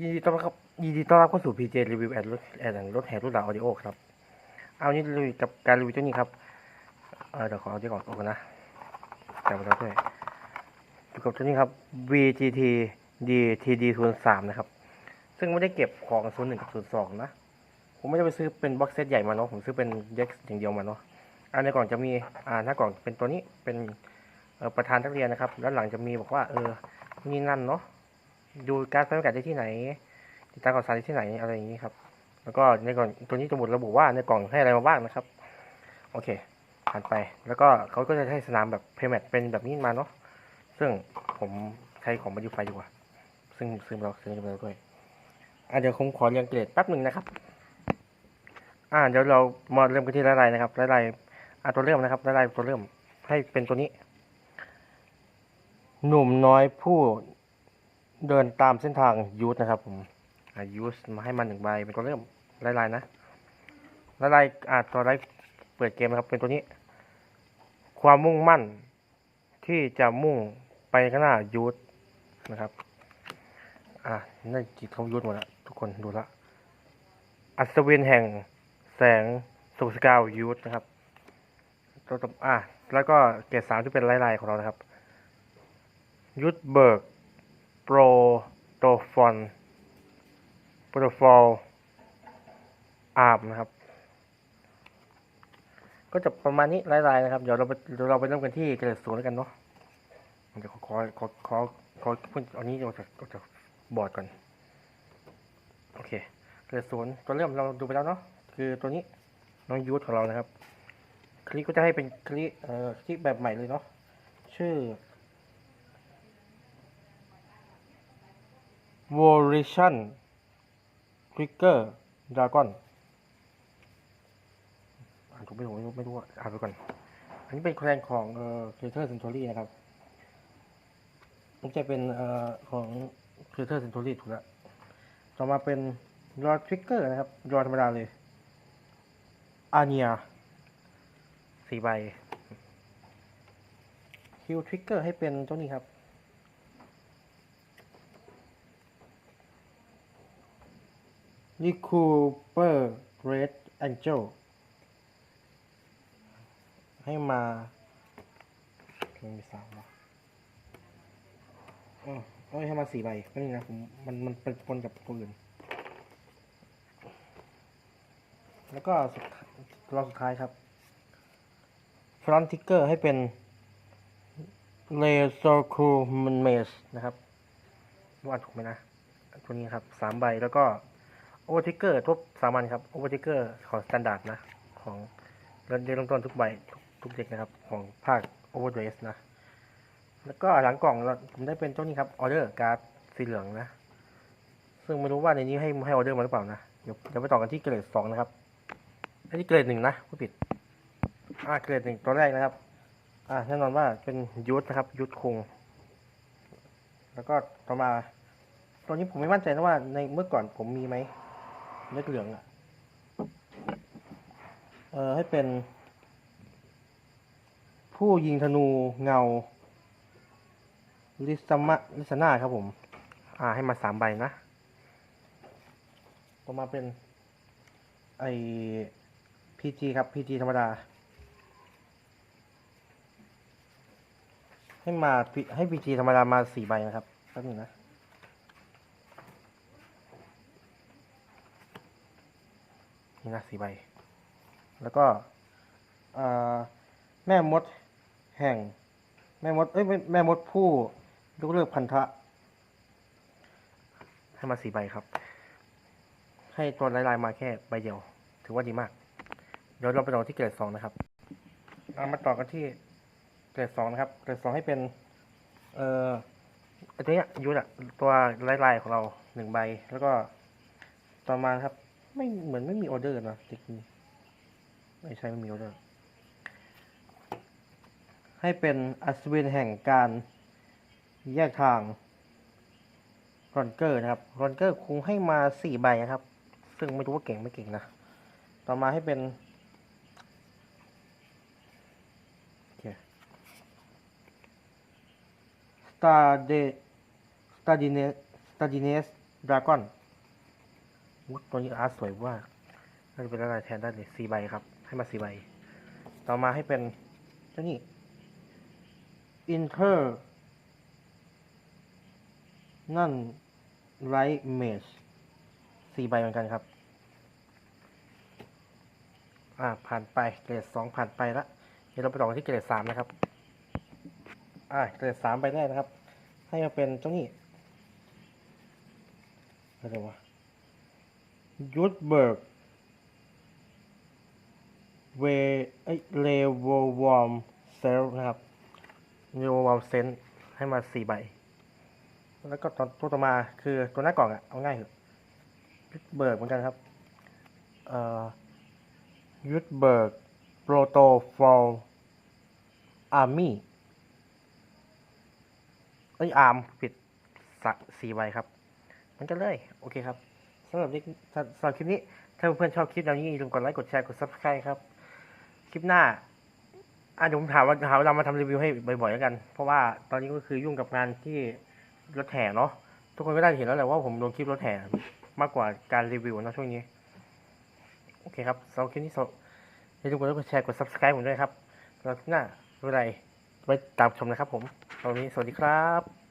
ยินดีต้อนรับยินดีต้อนรับเข้าสู่ PJ Review แอดรถแอดหนังรถแห่รุ่นหลังออดิโอครับ เอานี่รีวิวกับการรีวิวตัวนี้ครับ เออเดี๋ยวขอเอาที่ก่อนออกก่อนนะจำไว้แล้วด้วยอยู่กับตัวนี้ครับ VGT DTD 0 3นสามนะครับ ซึ่งไม่ได้เก็บของ01กับ02นสองนะ ผมไม่ได้ไปซื้อเป็นบ็อกเซตใหญ่มาเนาะ ผมซื้อเป็นเด็กอย่างเดียวมาเนาะ อันในกล่องจะมี อ่าหน้ากล่องเป็นตัวนี้ เป็นประธานนักเรียนนะครับ แล้วหลังจะมีบอกว่า เออ นี่นั่นเนาะ ดูการสังกัดได้ที่ไหน ติดตามข่าวสารได้ที่ไหนอะไรอย่างนี้ครับ แล้วก็ในกล่องตัวนี้จะหมดระบุว่าในกล่องให้อะไรมาบ้างนะครับ โอเคผ่านไป แล้วก็เขาก็จะให้สนามแบบเพย์แมทเป็นแบบนี้มาเนาะ ซึ่งผมใช้ของมาดิไฟดีกว่า ซึ่งซื้อมาแล้วซื้อมาแล้วด้วยอะเดี๋ยวผมขอเรียงเกรดแป๊บหนึ่งนะครับ อ่าเดี๋ยวเรามาเริ่มกันที่รายลายนะครับรายลายอะตัวเริ่มนะครับรายลายตัวเริ่มให้เป็นตัวนี้ หนุ่มน้อยผู้ เดินตามเส้นทางยูทนะครับผมอายูทมาให้มันหนึ่งใบเป็นตัวเริ่มรายลายนะรายลายอ่าตัวไลเปิดเกมนะครับเป็นตัวนี้ ความมุ่งมั่นที่จะมุ่งไปข้างหน้ายูทนะครับอะน่าจิตเขายุดหมดแล้วทุกคนดูละอัศวินแห่งแสงสุสกาวยูทนะครับตัวต่ออะแล้วก็เกรดสามที่เป็นลายๆของเรานะครับ ยุทธเบิร์ก โปรโตฟอนโปรโตฟอลอาร์มนะครับ ก็จะประมาณนี้ลายๆนะครับ เดี๋ยวเราไปเดี๋ยวเราไปเริ่มกันที่เกรดศูนย์แล้วกันเนาะเดี๋ยวขอขอขอขอขอพูดเอานี้ออกจากออกจากบอร์ดก่อน โอเคเกิดศูนย์ตัวเริ่มเราดูไปแล้วเนาะคือตัวนี้น้องยูทของเรานะครับ คลิปก็จะให้เป็นคลิปเอ่อคลิปแบบใหม่เลยเนาะชื่อ Volition Trigger Dragon อ่านถูกไม่ถูกไม่รู้ไม่รู้อ่านไปก่อน อันนี้เป็นแคลนของเอ่อ Creator Century นะครับมันจะเป็นเอ่อของเอเตอร์เซนทูรี่ถูกแล้วต่อมาเป็นรอทริกเกอร์นะครับรอธรรมดาเลยอาเนียสี่ใบคิวทริกเกอร์ให้เป็นตัวนี้ครับ นี่คูเปอร์เรดแองเจลให้มามันมีสามวะอ๋อเอาให้มาสี่ใบก็นี่นะผมมันมันเป็นปนกับตัวอื่น แล้วก็สุดรอบสุดท้ายครับฟรอนติกเกอร์ให้เป็นเลโซคูมันเมสนะครับว่าถูกไหมนะ ตัวนี้ครับสามใบแล้วก็ โอเวอร์ทิกเกอร์ทุบสามัญครับโอเวอร์ทิกเกอร์ของสแตนดาร์ดนะ ของเริ่มเริ่มต้นทุกใบทุกทุกเด็กนะครับ ของภาคโอเวอร์เดสนะ แล้วก็หลังกล่องเราผมได้เป็นเจ้านี้ครับออเดอร์การ์ดสีเหลืองนะ ซึ่งไม่รู้ว่าในนี้ให้ให้ออเดอร์มาหรือเปล่านะเดี๋ยวเดี๋ยวไปต่อกันที่เกรดสองนะครับอันนี้เกรดหนึ่งนะผู้ผิด อ่าเกรดหนึ่งตัวแรกนะครับ อ่าแน่นอนว่าเป็นยุทธนะครับยุทธคง แล้วก็ต่อมาตัวนี้ผมไม่มั่นใจนะว่าในเมื่อก่อนผมมีไหม เลือดเหลืองอะเออให้เป็น ผู้ยิงธนูเงา ลิสมะลิสนาครับผม อ่าให้มาสามใบนะต่อมาเป็น ไอพีจีครับพีจีธรรมดา ให้มาให้พีจีธรรมดามาสี่ใบนะครับแป๊บนึงนะ นี่นะสี่ใบ แล้วก็แม่มดแห่ง แม่มดเอ้ยแม่มดผู้ยกเลิกพันธะ ให้มาสี่ใบครับ ให้ตัวลายๆมาแค่ใบเดียว ถือว่าดีมาก เดี๋ยวเราไปต่อที่เกรดสองนะครับเอามาต่อกันที่เกรดสองนะครับ เกรดสองให้เป็น เอ่อตัวเนี้ยยูนอะตัวลายๆของเราหนึ่งใบ แล้วก็ต่อมาครับ ไม่เหมือนไม่มีออเดอร์นะติ๊กนี้ไม่ใช่ไม่มีออเดอร์ ให้เป็นอัศวินแห่งการแยกทางรอนเกอร์นะครับรอนเกอร์คงให้มาสี่ใบนะครับ ซึ่งไม่รู้ว่าเก่งไม่เก่งนะ ต่อมาให้เป็นโอเค Star de Stardines Stardines ดราก้อน ตัวนี้อาร์ตสวยมากน่าจะเป็นอะไรแทนได้เลยสี่ใบครับ ให้มาสี่ใบ ต่อมาให้เป็นเจ้านี่อินเทอร์นั่นไรเมจสี่ใบเหมือนกันครับ อ่า ผ่านไปเกรดสองผ่านไปละเดี๋ยวเราไปต่อกันที่เกรดสามนะครับ อ่า เกรดสามไปได้นะครับ ให้มาเป็นเจ้านี่อะไรวะ ยุทธเบิร์ก เวเอ้ยเลววอร์มเซลนะครับเลโววอมเซนให้มาสี่ใบ แล้วก็ตอนตัวต่อมาคือตัวหน้ากล่องอะเอาง่ายเถอะยุทธเบิร์กเหมือนกันครับเอ่อยุทธเบิร์กโปรโตฟอลอาร์มี่เอ้ยอาร์มผิดสะสี่ใบครับ มันกันเลย โอเคครับ สำหรับนี้สำหรับคลิปนี้ ถ้าเพื่อนๆชอบคลิปแนวนี้อย่าลืมกดไลค์ กดแชร์ กด subscribe ครับ คลิปหน้าอะเดี๋ยวผมถามว่าหาเวลามาทำรีวิวให้บ่อยๆแล้วกัน เพราะว่าตอนนี้ก็คือยุ่งกับงานที่รถแห่เนาะ ทุกคนก็ได้เห็นแล้วแหละว่าผมลงคลิปรถแห่มากกว่าการรีวิวนะช่วงนี้ โอเคครับสำหรับคลิปนี้สอย่าลืมกดไลค์ กดแชร์ กด subscribe ผมด้วยครับสำหรับคลิปหน้าไม่เป็นไรไว้ตามชมนะครับผมตอนนี้สวัสดีครับ